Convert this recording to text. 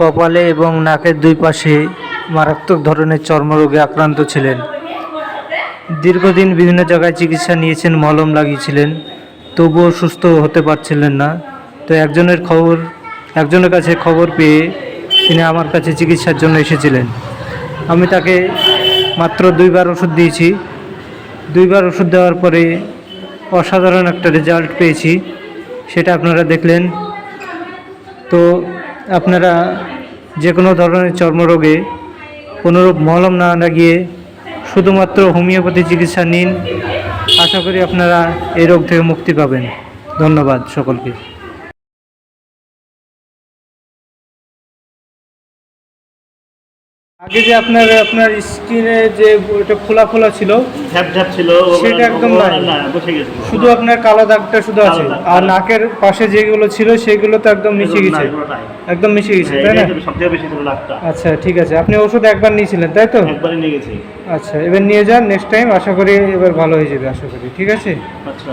কপালে এবং নাকের দুই পাশে মারাত্মক ধরনের চর্মরোগে আক্রান্ত ছিলেন। দীর্ঘদিন বিভিন্ন জায়গায় চিকিৎসা নিয়েছেন, মলম লাগিয়েছিলেন, তবুও সুস্থ হতে পারছিলেন না। তো একজনের খবর, একজনের কাছে খবর পেয়ে তিনি আমার কাছে চিকিৎসার জন্য এসেছিলেন। আমি তাকে মাত্র দুইবার ওষুধ দিয়েছি। দুইবার ওষুধ দেওয়ার পরে অসাধারণ একটা রেজাল্ট পেয়েছি, সেটা আপনারা দেখলেন। তো আপনারা যে কোনো ধরনের চর্মরোগে কোনোরূপ মলম না লাগিয়ে শুধুমাত্র হোমিওপ্যাথি চিকিৎসা নিন। আশা করি আপনারা এই রোগ থেকে মুক্তি পাবেন। ধন্যবাদ সকলকে। আগে যে আপনার আপনার স্কিনে যে ওটা খোলা খোলা ছিল ঝ্যাপ ঝ্যাপ ছিল সেটা একদম না বসে গেছিল শুধু আপনার কালো দাগটা শুধু আছে। আর নাকের পাশে যেগুলো ছিল সেগুলো তো একদম মিশে গেছে। একদম মিশে গেছে তাই না? সবচেয়ে বেশি ছিল লাখটা আচ্ছা ঠিক আছে। আপনি ওষুধ একবার নিয়েছিলেন তাই তো? একবারই নিয়ে গেছি। আচ্ছা এবার নিয়ে যান নেক্সট টাইম আশা করি এবার ভালো হয়ে যাবে আশা করি। ঠিক আছে? আচ্ছা।